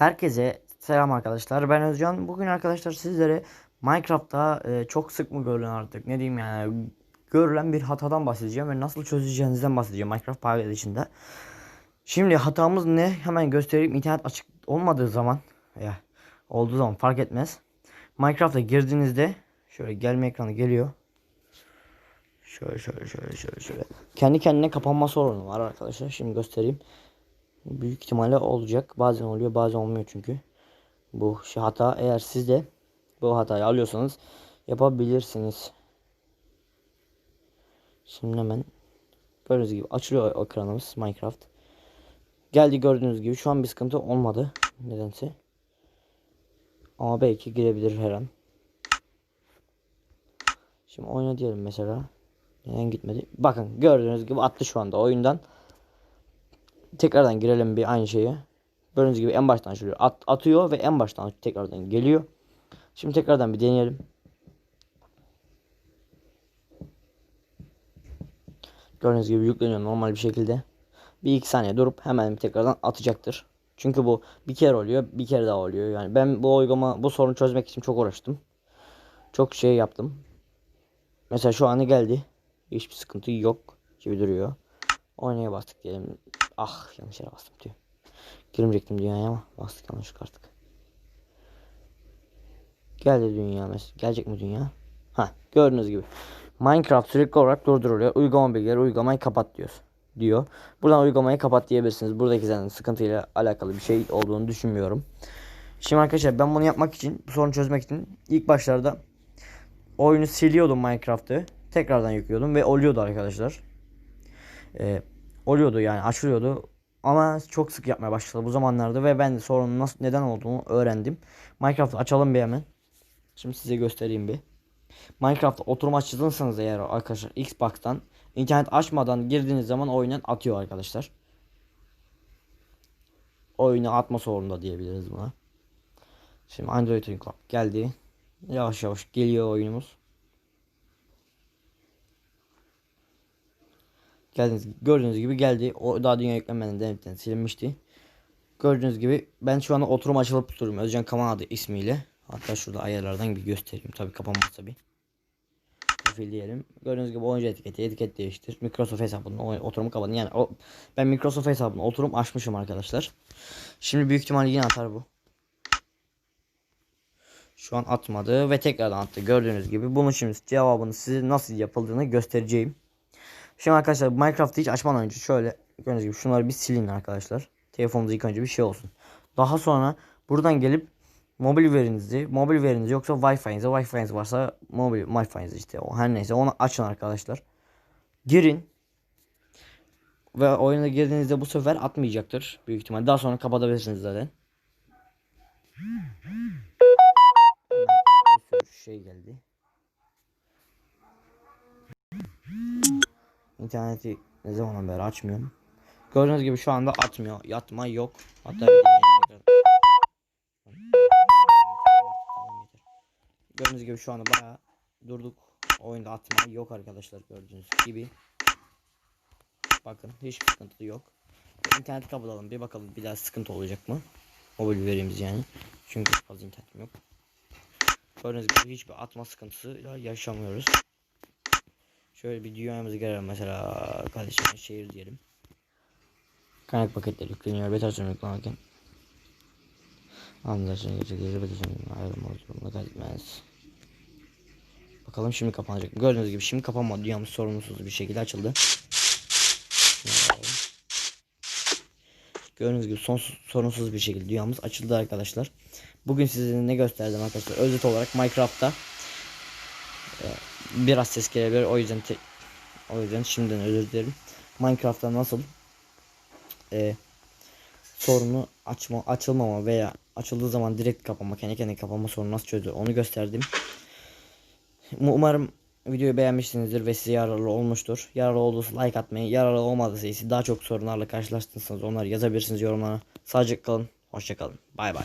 Herkese selam arkadaşlar. Ben Özcan. Bugün arkadaşlar sizlere Minecraft'ta e, çok sık mı görülen artık ne diyeyim yani görülen bir hatadan bahsedeceğim ve nasıl çözeceğinizden bahsedeceğim Minecraft paylaşımında. Şimdi hatamız ne? Hemen göstereyim. İnternet açık olmadığı zaman ya olduğu zaman fark etmez. Minecraft'a girdiğinizde şöyle gelme ekranı geliyor. Şöyle şöyle şöyle şöyle şöyle. Kendi kendine kapanma sorunu var arkadaşlar. Şimdi göstereyim. Büyük ihtimalle olacak. Bazen oluyor bazen olmuyor çünkü. Bu hata eğer siz de bu hatayı alıyorsanız yapabilirsiniz. Şimdi hemen gördüğünüz gibi açılıyor ekranımız Minecraft. Geldi gördüğünüz gibi şu an bir sıkıntı olmadı. Nedense. Ama belki girebilir her an. Şimdi oyna diyelim mesela. Neden gitmedi? Bakın gördüğünüz gibi attı şu anda oyundan. Tekrardan girelim bir aynı şeye. Gördüğünüz gibi en baştan açılıyor. At, atıyor ve en baştan tekrardan geliyor. Şimdi tekrardan bir deneyelim. Gördüğünüz gibi yükleniyor normal bir şekilde. Bir iki saniye durup hemen tekrardan atacaktır. Çünkü bu bir kere oluyor, bir kere daha oluyor. Yani ben bu uygulama, bu sorunu çözmek için çok uğraştım. Çok şey yaptım. Mesela şu anı geldi. Hiçbir sıkıntı yok gibi duruyor. Oynaya bastık diyelim. Ah yanlış yere bastım diyor. Girmeyecektim dünyaya ama bastık yanlışlıkla artık. Geldi dünya mesela. Gelecek mi dünya? Ha gördüğünüz gibi. Minecraft sürekli olarak durduruluyor. Uygulama bilgileri uygulamayı kapat diyor. diyor. Buradan uygulamayı kapat diyebilirsiniz. Buradaki zaten sıkıntıyla alakalı bir şey olduğunu düşünmüyorum. Şimdi arkadaşlar ben bunu yapmak için bu sorunu çözmek için ilk başlarda oyunu siliyordum Minecraft'ı. Tekrardan yüklüyordum ve oluyordu arkadaşlar. Ee, oluyordu yani açılıyordu. Ama çok sık yapmaya başladı bu zamanlarda ve ben de sorunun nasıl neden olduğunu öğrendim. Minecraft'ı açalım bir hemen. Şimdi size göstereyim bir. Minecraft'ta oturum açtıysanız eğer arkadaşlar Xbox'tan internet açmadan girdiğiniz zaman oyundan atıyor arkadaşlar. Oyunu atma sorununda diyebiliriz buna. Şimdi Android oyun geldi. Yavaş yavaş geliyor oyunumuz. Geldiniz, gördüğünüz gibi geldi. O daha dünya yüklenmeden denetten silinmişti. Gördüğünüz gibi ben şu anda oturum açılıp tutuyorum. Özcan Kaman adı ismiyle. Hatta şurada ayarlardan bir göstereyim. Tabi kapanmaz tabi. Profil diyelim. Gördüğünüz gibi oyuncu etiketi, etiket değiştir. Microsoft hesabını oturumu kapatın. Yani o, ben Microsoft hesabını oturum açmışım arkadaşlar. Şimdi büyük ihtimalle yine atar bu. Şu an atmadı ve tekrardan attı. Gördüğünüz gibi bunun şimdi cevabını size nasıl yapıldığını göstereceğim. Şimdi arkadaşlar Minecraft'ı hiç açmadan önce şöyle gördüğünüz gibi şunları bir silin arkadaşlar. Telefonunuzda ilk önce bir şey olsun. Daha sonra buradan gelip mobil verinizi, mobil verinizi yoksa Wi-Fi'nizi, Wi-Fi'niz varsa mobil Wi-Fi'nizi işte o her neyse onu açın arkadaşlar. Girin. Ve oyuna girdiğinizde bu sefer atmayacaktır büyük ihtimal. Daha sonra kapatabilirsiniz zaten. Bir şey geldi. İnterneti ne zamandan beri açmıyorum. Gördüğünüz gibi şu anda atmıyor. Yatma yok. Hatta. Gördüğünüz gibi şu anda bayağı durduk. Oyunda atma yok arkadaşlar gördüğünüz gibi. Bakın hiçbir sıkıntı yok. İnterneti kapatalım bir bakalım bir daha sıkıntı olacak mı? Mobil verimiz yani. Çünkü fazla internetim yok. Gördüğünüz gibi hiçbir atma sıkıntısıyla yaşamıyoruz. Şöyle bir dünyamızı görelim mesela kardeşim şehir diyelim. Kaynak paketleri yükleniyor. Beta sürüm yüklenirken. Anlaşılan gerçekleri beta sürüm ayrılma durumunda kaydetmez. Bakalım şimdi kapanacak. Gördüğünüz gibi şimdi kapanmadı. Dünyamız sorunsuz bir şekilde açıldı. Gördüğünüz gibi sonsuz, sorunsuz bir şekilde dünyamız açıldı arkadaşlar. Bugün size ne gösterdim arkadaşlar. Özet olarak Minecraft'ta biraz ses gelebilir. O yüzden te- o yüzden şimdiden özür dilerim. Minecraft'ta nasıl e, sorunu açma açılmama veya açıldığı zaman direkt kapanma kendi kendine kapanma sorunu nasıl çözülür onu gösterdim. Umarım videoyu beğenmişsinizdir ve size yararlı olmuştur. Yararlı olduysa like atmayı, yararlı olmadıysa ise daha çok sorunlarla karşılaştıysanız onları yazabilirsiniz yorumlara. Sadece kalın, hoşça kalın. Bay bay.